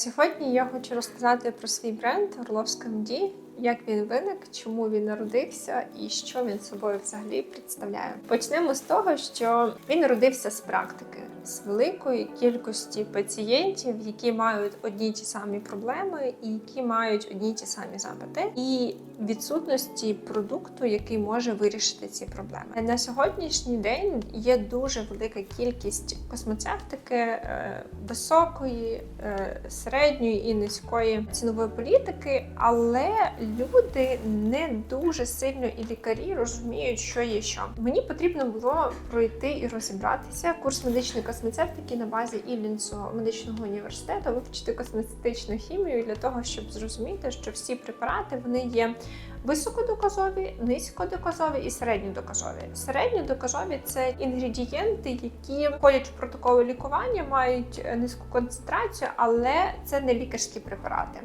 Сьогодні я хочу розказати про свій бренд Орловська МД, як він виник, чому він народився і що він собою взагалі представляє. Почнемо з того, що він народився з практики, з великої кількості пацієнтів, які мають одні ті самі проблеми і які мають одні ті самі запити, і відсутності продукту, який може вирішити ці проблеми. На сьогоднішній день є дуже велика кількість космецевтики е, високої, е, середньої і низької цінової політики, але люди не дуже сильно і лікарі розуміють, що є що. Мені потрібно було пройти і розібратися курс медичної космецевтики на базі Іллінсу медичного університету, вивчити косметичну хімію для того, щоб зрозуміти, що всі препарати вони є. Високодоказові, низькодоказові і середньодоказові. Середньодоказові це інгредієнти, які входять в протоколи лікування, мають низьку концентрацію, але це не лікарські препарати.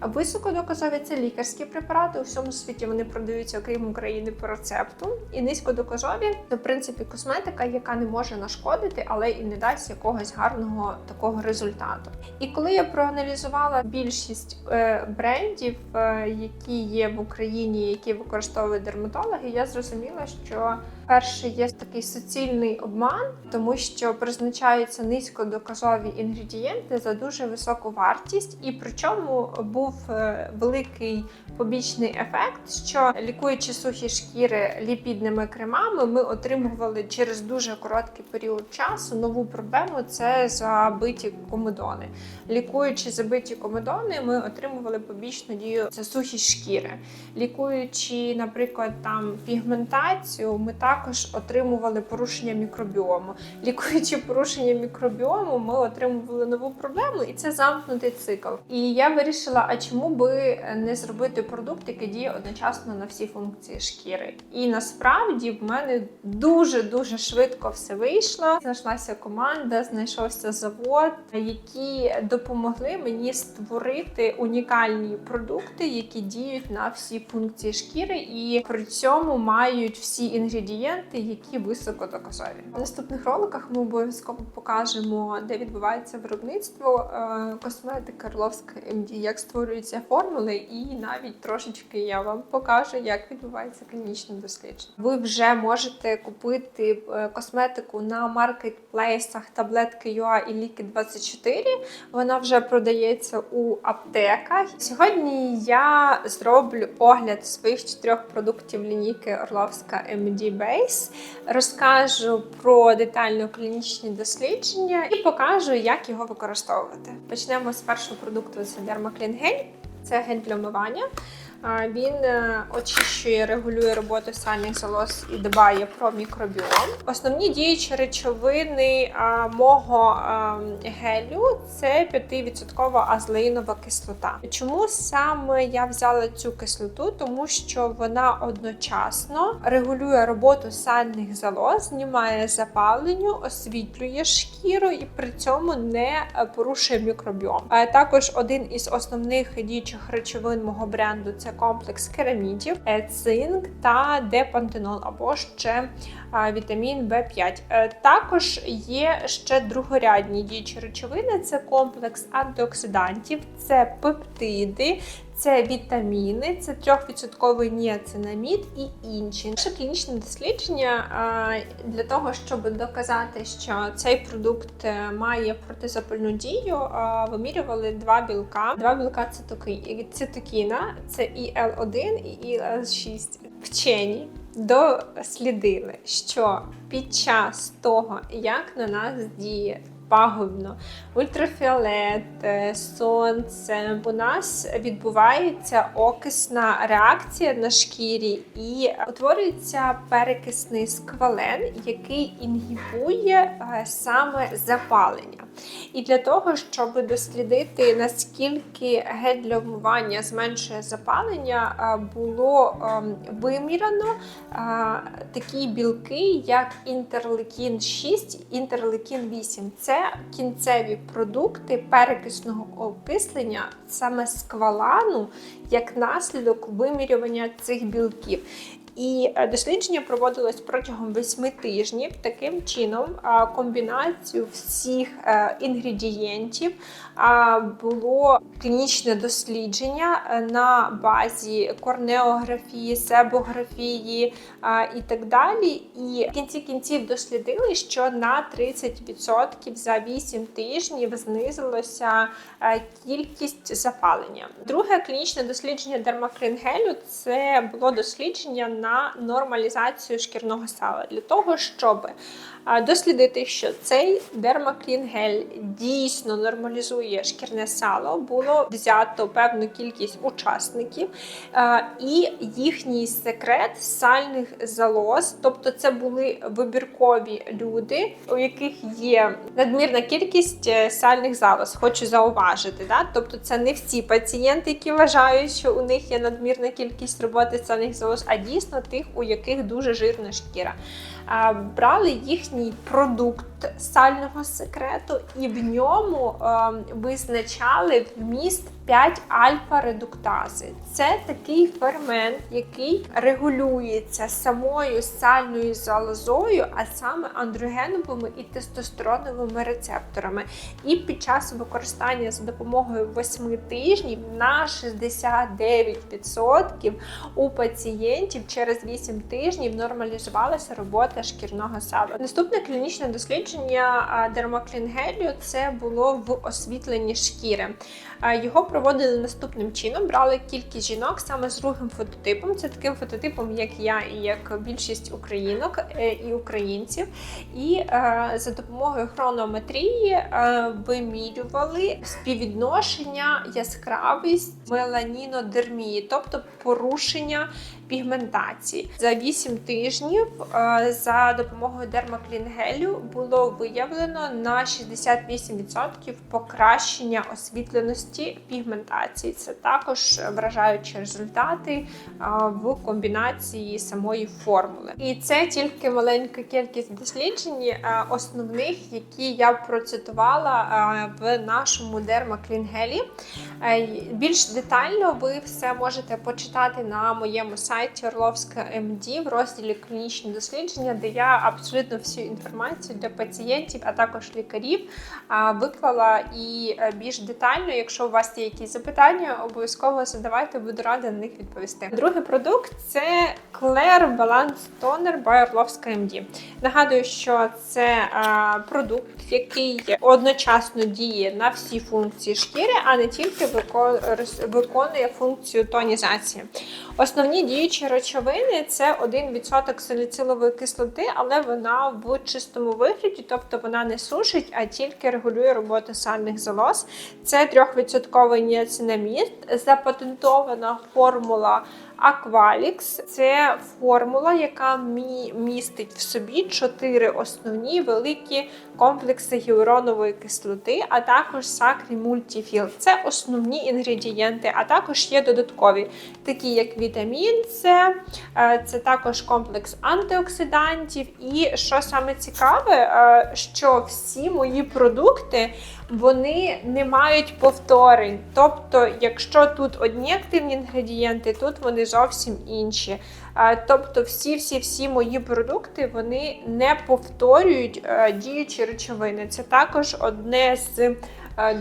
Високодоказові це лікарські препарати. У всьому світі вони продаються, окрім України, по рецепту. І низькодоказові це в принципі косметика, яка не може нашкодити, але і не дасть якогось гарного такого результату. І коли я проаналізувала більшість е, брендів, е, які є в Україні, які використовують дерматологи, я зрозуміла, що перше є такий суцільний обман, тому що призначаються низькодоказові інгредієнти за дуже високу вартість, і причому був е, великий побічний ефект, що лікуючи сухі шкіри ліпідними кремами, ми отримували через дуже короткий період часу нову проблему це забиті комедони. Лікуючи забиті комедони, ми отримували побічну дію це сухі шкіри. Лікуючи, наприклад, там пігментацію, ми також отримували порушення мікробіому. Лікуючи порушення мікробіому, ми отримували нову проблему, і це замкнутий цикл. І я вирішила, а чому би не зробити продукт, який діє одночасно на всі функції шкіри? І насправді в мене дуже дуже швидко все вийшло. Знайшлася команда, знайшовся завод, які допомогли мені створити унікальні продукти, які діють на всі функції шкіри, і при цьому мають всі інгредієнти, які високодоказові. В наступних роликах ми обов'язково покажемо, де відбувається виробництво е, косметики Орловська МД, як створюються формули, і навіть трошечки я вам покажу, як відбувається клінічне дослідження. Ви вже можете купити е, косметику на маркетплейсах таблетки.ua і ліки 24 Вона вже продається у аптеках. Сьогодні я зроблю огляд своїх чотирьох продуктів лінійки Орловська MD Base. Розкажу про детально клінічні дослідження і покажу, як його використовувати. Почнемо з першого продукту: це Gel. Це гель для вмивання. Він е, очищує, регулює роботу сальних залоз і дбає про мікробіом. Основні діючі речовини мого гелю це 5% азлеїнова кислота. Чому саме я взяла цю кислоту? Тому що вона одночасно регулює роботу сальних залоз, знімає запаленню, освітлює шкіру і при цьому не е, порушує мікробіом. А також один із основних діючих речовин мого бренду це комплекс керамідів, е, цинк та депантенол або ще вітамін В5. Е, Також є ще другорядні діючі речовини: це комплекс антиоксидантів, це пептиди. Це вітаміни, це 3% ніацинамід і інші. Наше клінічне дослідження для того, щоб доказати, що цей продукт е, має протизапальну дію, вимірювали два білка. Два білка цитокіна, це ІЛ1 і ІЛ6. Вчені дослідили, що під час того, як на нас діє пагубно, ультрафіолет, е, сонце. У нас відбувається окисна реакція на шкірі і утворюється перекисний сквален, який інгібує е, саме запалення. І для того, щоб дослідити, наскільки гель для вмивання зменшує запалення, е, було ем, виміряно е, такі білки, як інтерлейкін 6, інтерлейкін 8. Це кінцеві продукти перекисного окислення саме сквалану, як наслідок вимірювання цих білків. І е, дослідження проводилось протягом 8 тижнів. Таким чином, е, комбінацію всіх е, інгредієнтів було клінічне дослідження на базі корнеографії, себографії і так далі. І в кінці кінців дослідили, що на 30% за 8 тижнів знизилося е, кількість запалення. Друге клінічне дослідження дермаклінгелю це було дослідження на нормалізацію шкірного сала. Для того, щоб дослідити, що цей дермаклінгель дійсно нормалізує шкірне сало. Було взято певну кількість учасників і їхній секрет сальних залоз, тобто це були вибіркові люди, у яких є надмірна кількість е, сальних залоз. Хочу зауважити, да? тобто це не всі пацієнти, які вважають, що у них є надмірна кількість роботи сальних залоз, а дійсно тих, у яких дуже жирна шкіра. А, Брали їхній сального секрету, і в ньому е, визначали вміст 5 альфа-редуктази. Це такий фермент, який регулюється самою сальною залозою, а саме андрогеновими і тестостероновими рецепторами. І під час використання за допомогою 8 тижнів на 69% у пацієнтів через 8 тижнів нормалізувалася робота шкірного сала. Наступне клінічне дослідження а, дермаклінгелю це було в освітленні шкіри. Його проводили наступним чином: брали кількість жінок саме з другим фототипом. Це таким фототипом, як я і як більшість українок е, і українців. І е, за допомогою хронометрії е, вимірювали співвідношення яскравість меланінодермії, тобто порушення пігментації. За 8 тижнів е, за допомогою дермаклінгелю було виявлено на 68% покращення освітленості пігментації. Це також вражаючі результати е, в комбінації самої формули. І це тільки маленька кількість досліджень, е, основних, які я процитувала в нашому дермаклінгелі. Більш детально ви все можете почитати на моєму сайті Орловська МД в розділі клінічні дослідження, де я абсолютно всю інформацію для пацієнтів, а також лікарів виклала і е, більш детально. Якщо у вас є якісь запитання, обов'язково задавайте, буду рада на них відповісти. Другий продукт це Claire Balance Toner by Орловська МД. Нагадую, що це продукт, який одночасно діє на всі функції шкіри, а не тільки виконує функцію тонізації. Основні діючі речовини це 1% саліцилової кислоти, але вона в чистому вигляді, тобто вона не сушить, а тільки регулює роботу сальних залоз. Це 3% ніацинамід, запатентована формула Aqualix це формула, яка містить в собі чотири основні великі комплекси гіалуронової кислоти, а також сакрі мультіфіл. Це основні інгредієнти, а також є додаткові, такі як вітамін С, е, це також комплекс антиоксидантів. І що саме цікаве, е, що всі мої продукти вони не мають повторень. Тобто, якщо тут одні активні інгредієнти, тут вони зовсім інші. Тобто, всі-всі-всі мої продукти вони не повторюють е, діючі речовини. Це також одне з Е,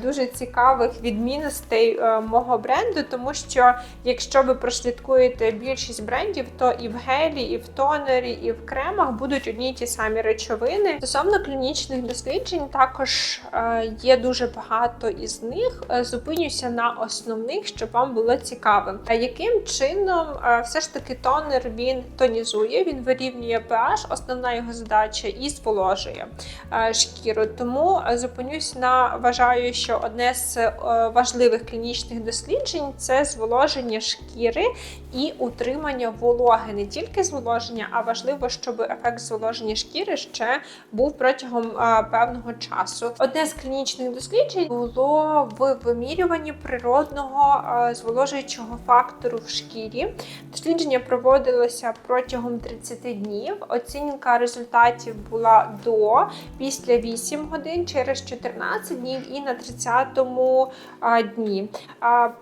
дуже цікавих відмінностей е, мого бренду, тому що якщо ви прослідкуєте більшість брендів, то і в гелі, і в тонері, і в кремах будуть одні й ті самі речовини. Стосовно клінічних досліджень, також е, є дуже багато із них. Зупинюся на основних, щоб вам було цікавим. А яким чином все ж таки тонер він тонізує, він вирівнює pH, основна його задача і зволожує шкіру. Тому зупинюсь на вважаю вважаю, що одне з е, важливих клінічних досліджень це зволоження шкіри і утримання вологи. Не тільки зволоження, а важливо, щоб ефект зволоження шкіри ще був протягом е, певного часу. Одне з клінічних досліджень було в вимірюванні природного е, зволожуючого фактору в шкірі. Дослідження проводилося протягом 30 днів. Оцінка результатів була до після 8 годин через 14 днів і на на 30-му дні.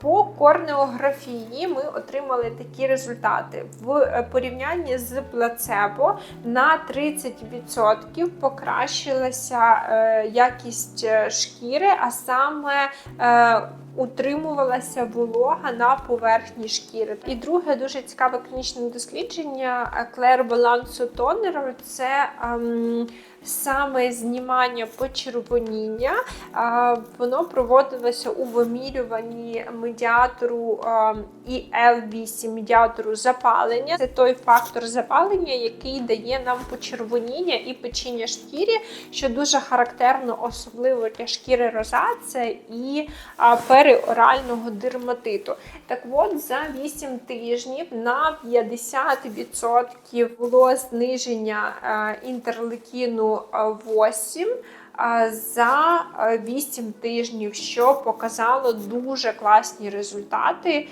По корнеографії ми отримали такі результати. В е, порівнянні з плацебо на 30% покращилася е, якість е, шкіри, а саме утримувалася волога на поверхні шкіри. І друге дуже цікаве клінічне дослідження Клер Балансу Тонеру це ем, саме знімання почервоніння. Воно проводилося у вимірюванні медіатору е, IL-8, медіатору запалення. Це той фактор запалення, який дає нам почервоніння і печіння шкірі, що дуже характерно, особливо для шкіри розація і а, переорального дерматиту. Так от, за 8 тижнів на 50% було зниження інтерлейкіну е, 8 а, за е, 8 тижнів, що показало дуже класні результати.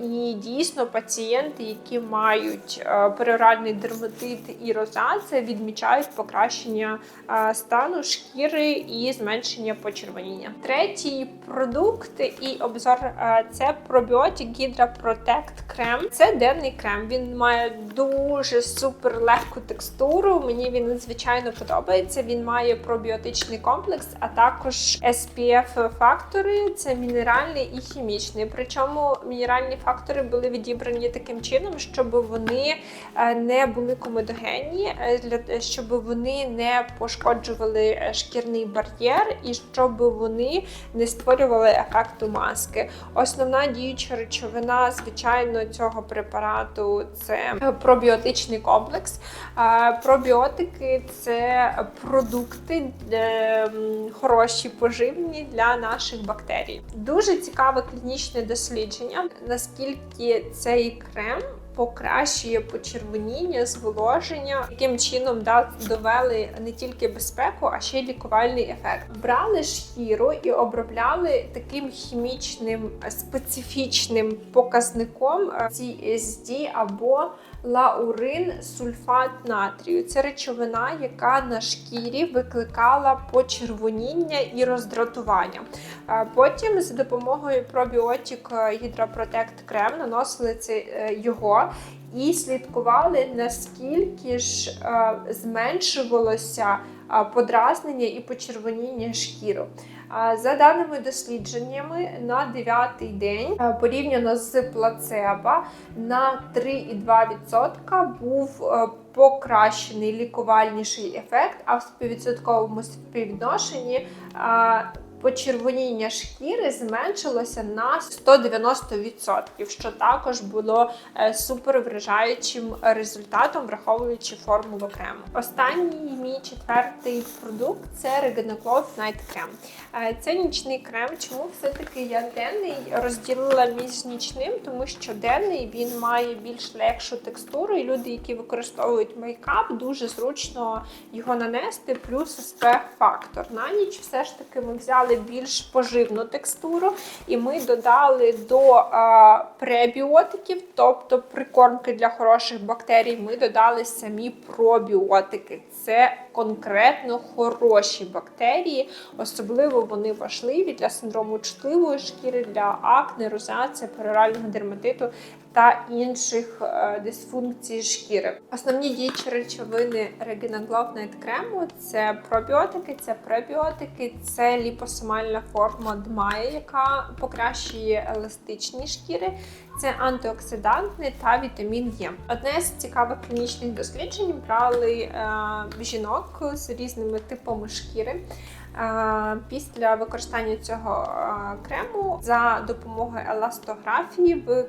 І дійсно пацієнти, які мають е, пероральний дерматит і розація, відмічають покращення е, стану шкіри і зменшення почервоніння. Третій продукт і обзор е, це пробіотик Hydra Protect крем. Це денний крем. Він має дуже супер легку текстуру. Мені він надзвичайно подобається. Він має пробіотичний комплекс, а також SPF фактори. Це мінеральний і хімічний. Причому мінеральні фактори були відібрані таким чином, щоб вони е, не були комедогенні, е, для щоб вони не пошкоджували е, шкірний бар'єр і щоб вони не створювали ефекту маски. Основна діюча речовина, звичайно, цього препарату це е, пробіотичний комплекс. Е, Пробіотики це продукти е, хороші, поживні для наших бактерій. Дуже цікаве клінічне дослідження, наскільки цей крем. Покращує почервоніння, зволоження, яким чином да, довели не тільки безпеку, а ще й лікувальний ефект. Брали шкіру і обробляли таким хімічним е, специфічним показником е, CSD або лаурин сульфат натрію. Це речовина, яка на шкірі викликала почервоніння і роздратування. Е, Потім за допомогою пробіотик Гідропротект крем наносили це е, і слідкували, наскільки ж е, зменшувалося е, подразнення і почервоніння шкіри. А За даними дослідженнями, на 9-й день е, порівняно з плацебо на 3,2% був е, покращений лікувальніший ефект, а в співвідсотковому співвідношенні е, почервоніння шкіри зменшилося на 190%, що також було е, супер вражаючим результатом, враховуючи формулу крему. Останній мій четвертий продукт це Regeneglove Night Cream. Е, Це нічний крем. Чому все-таки я денний розділила між нічним, тому що денний він має більш легшу текстуру, і люди, які використовують мейкап, дуже зручно його нанести, плюс SPF фактор. На ніч все ж таки ми взяли більш поживну текстуру, і ми додали до пребіотиків, тобто прикормки для хороших бактерій, ми додали самі пробіотики. Це конкретно хороші бактерії, особливо вони важливі для синдрому чутливої шкіри, для акне, розації, перорального дерматиту та інших е, дисфункцій шкіри. Основні діючі речовини Regina крему це пробіотики, це пребіотики, це ліпосомальна форма ДМАЯ, яка покращує еластичні шкіри, це антиоксиданти та вітамін Е. Одне з цікавих клінічних досліджень брали е, жінок з різними типами шкіри. Е, Після використання цього е, крему за допомогою еластографії ви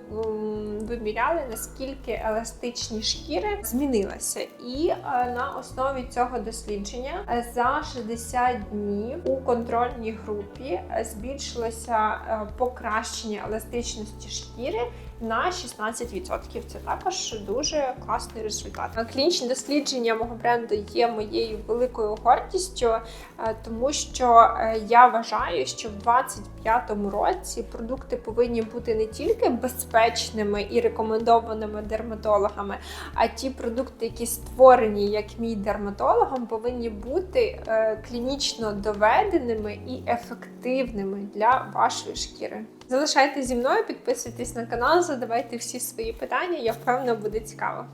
виміряли, наскільки еластичні шкіри змінилися. І на основі цього дослідження за 60 днів у контрольній групі збільшилося покращення еластичності шкіри на 16%. Це також дуже класний результат. Клінічні дослідження мого бренду є моєю великою гордістю, е, тому що е, я вважаю, що в 2025 році продукти повинні бути не тільки безпечними і рекомендованими дерматологами, а ті продукти, які створені як мій дерматологом, повинні бути е, клінічно доведеними і ефективними для вашої шкіри. Залишайтесь зі мною, підписуйтесь на канал, задавайте всі свої питання. Я впевнена, буде цікаво.